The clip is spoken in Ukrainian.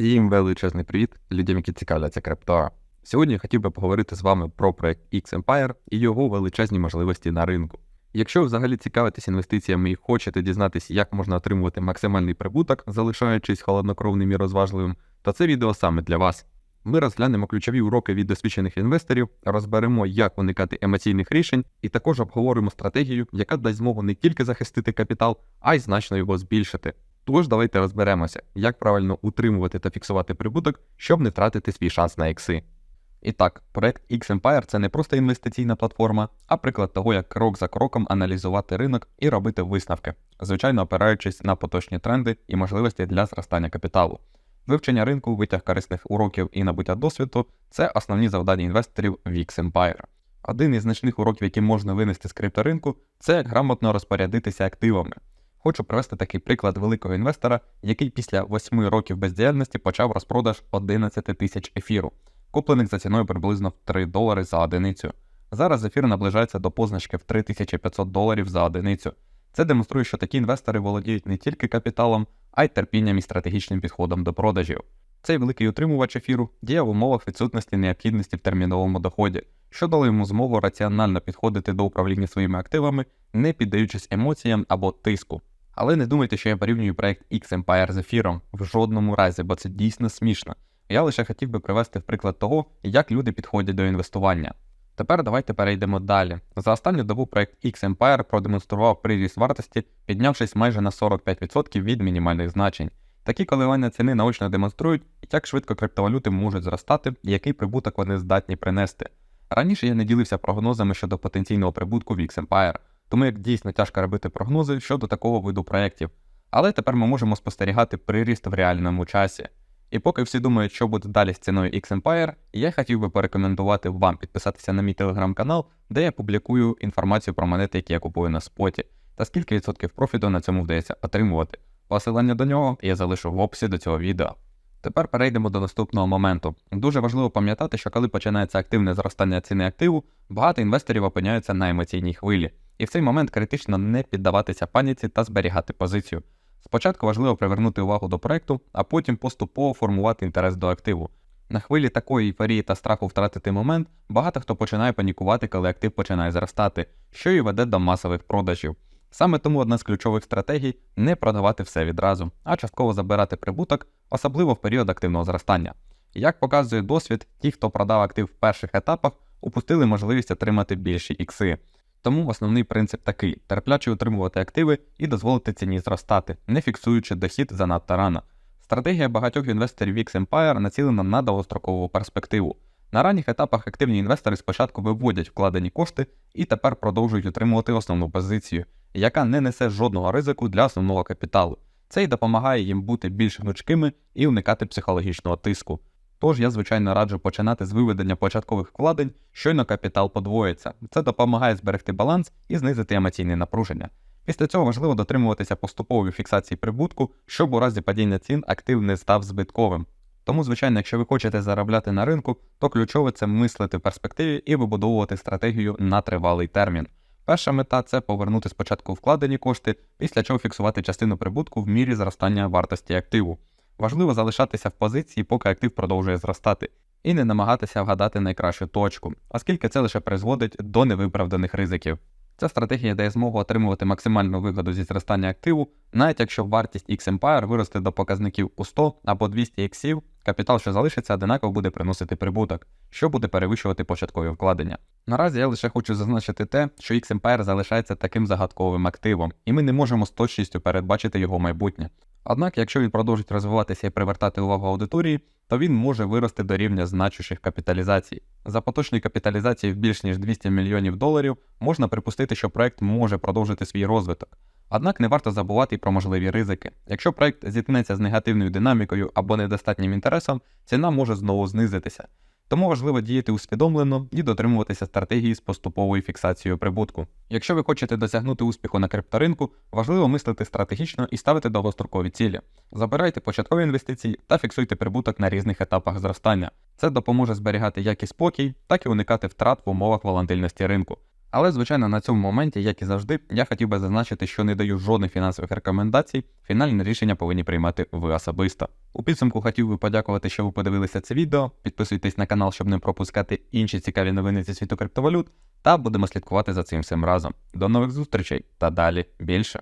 Всім величезний привіт людям, які цікавляться крипто. Сьогодні я хотів би поговорити з вами про проект X-Empire і його величезні можливості на ринку. Якщо ви взагалі цікавитесь інвестиціями і хочете дізнатися, як можна отримувати максимальний прибуток, залишаючись холоднокровним і розважливим, то це відео саме для вас. Ми розглянемо ключові уроки від досвідчених інвесторів, розберемо, як уникати емоційних рішень, і також обговоримо стратегію, яка дасть змогу не тільки захистити капітал, а й значно його збільшити. Тож давайте розберемося, як правильно утримувати та фіксувати прибуток, щоб не втратити свій шанс на ікси. І так, проект X-Empire це не просто інвестиційна платформа, а приклад того, як крок за кроком аналізувати ринок і робити висновки, звичайно опираючись на поточні тренди і можливості для зростання капіталу. Вивчення ринку, витяг корисних уроків і набуття досвіду це основні завдання інвесторів в X-Empire. Один із значних уроків, які можна винести з крипторинку, це як грамотно розпорядитися активами. Хочу привести такий приклад великого інвестора, який після 8 років бездіяльності почав розпродаж 11 тисяч ефіру, куплених за ціною приблизно в 3 долари за одиницю. Зараз ефір наближається до позначки в 3500 доларів за одиницю. Це демонструє, що такі інвестори володіють не тільки капіталом, а й терпінням і стратегічним підходом до продажів. Цей великий утримувач ефіру діє в умовах відсутності необхідності в терміновому доході, що дало йому змогу раціонально підходити до управління своїми активами, не піддаючись емоціям або тиску. Але не думайте, що я порівнюю проект X-Empire з ефіром в жодному разі, бо це дійсно смішно. Я лише хотів би привести в приклад того, як люди підходять до інвестування. Тепер давайте перейдемо далі. За останню добу проект X-Empire продемонстрував приріст вартості, піднявшись майже на 45% від мінімальних значень. Такі коливання ціни наочно демонструють, як швидко криптовалюти можуть зростати і який прибуток вони здатні принести. Раніше я не ділився прогнозами щодо потенційного прибутку в X-Empire, тому як дійсно тяжко робити прогнози щодо такого виду проєктів. Але тепер ми можемо спостерігати приріст в реальному часі. І поки всі думають, що буде далі з ціною X-Empire, я хотів би порекомендувати вам підписатися на мій телеграм-канал, де я публікую інформацію про монети, які я купую на споті, та скільки відсотків профіту на цьому вдається отримувати. Посилання до нього я залишу в описі до цього відео. Тепер перейдемо до наступного моменту. Дуже важливо пам'ятати, що коли починається активне зростання ціни активу, багато інвесторів опиняються на емоційній хвилі, і в цей момент критично не піддаватися паніці та зберігати позицію. Спочатку важливо привернути увагу до проекту, а потім поступово формувати інтерес до активу. На хвилі такої ейфорії та страху втратити момент, багато хто починає панікувати, коли актив починає зростати, що і веде до масових продажів. Саме тому одна з ключових стратегій не продавати все відразу, а частково забирати прибуток, особливо в період активного зростання. Як показує досвід, ті, хто продав актив в перших етапах, упустили можливість отримати більші ікси. Тому основний принцип такий: терпляче утримувати активи і дозволити ціні зростати, не фіксуючи дохід занадто рано. Стратегія багатьох інвесторів X Empire націлена на довгострокову перспективу. На ранніх етапах активні інвестори спочатку виводять вкладені кошти і тепер продовжують утримувати основну позицію, яка не несе жодного ризику для основного капіталу. Це й допомагає їм бути більш гнучкими і уникати психологічного тиску. Тож я, звичайно, раджу починати з виведення початкових вкладень, щойно капітал подвоїться. Це допомагає зберегти баланс і знизити емоційне напруження. Після цього важливо дотримуватися поступової фіксації прибутку, щоб у разі падіння цін актив не став збитковим. Тому, звичайно, якщо ви хочете заробляти на ринку, то ключове це мислити в перспективі і вибудовувати стратегію на тривалий термін. Перша мета це повернути спочатку вкладені кошти, після чого фіксувати частину прибутку в мірі зростання вартості активу. Важливо залишатися в позиції, поки актив продовжує зростати, і не намагатися вгадати найкращу точку, оскільки це лише призводить до невиправданих ризиків. Ця стратегія дає змогу отримувати максимальну вигоду зі зростання активу, навіть якщо вартість X-Empire виросте до показників у 100 або 200 іксів, капітал, що залишиться, одинаково буде приносити прибуток, що буде перевищувати початкові вкладення. Наразі я лише хочу зазначити те, що X-Empire залишається таким загадковим активом, і ми не можемо з точністю передбачити його майбутнє. Однак, якщо він продовжить розвиватися і привертати увагу аудиторії, то він може вирости до рівня значущих капіталізацій. За поточної капіталізації в більш ніж 200 мільйонів доларів можна припустити, що проект може продовжити свій розвиток. Однак не варто забувати і про можливі ризики. Якщо проект зіткнеться з негативною динамікою або недостатнім інтересом, ціна може знову знизитися. Тому важливо діяти усвідомлено і дотримуватися стратегії з поступовою фіксацією прибутку. Якщо ви хочете досягнути успіху на крипторинку, важливо мислити стратегічно і ставити довгострокові цілі. Забирайте початкові інвестиції та фіксуйте прибуток на різних етапах зростання. Це допоможе зберігати як і спокій, так і уникати втрат в умовах волатильності ринку. Але, звичайно, на цьому моменті, як і завжди, я хотів би зазначити, що не даю жодних фінансових рекомендацій. Фінальне рішення повинні приймати ви особисто. У підсумку хотів би подякувати, що ви подивилися це відео. Підписуйтесь на канал, щоб не пропускати інші цікаві новини зі світу криптовалют. Та будемо слідкувати за цим всім разом. До нових зустрічей та далі більше.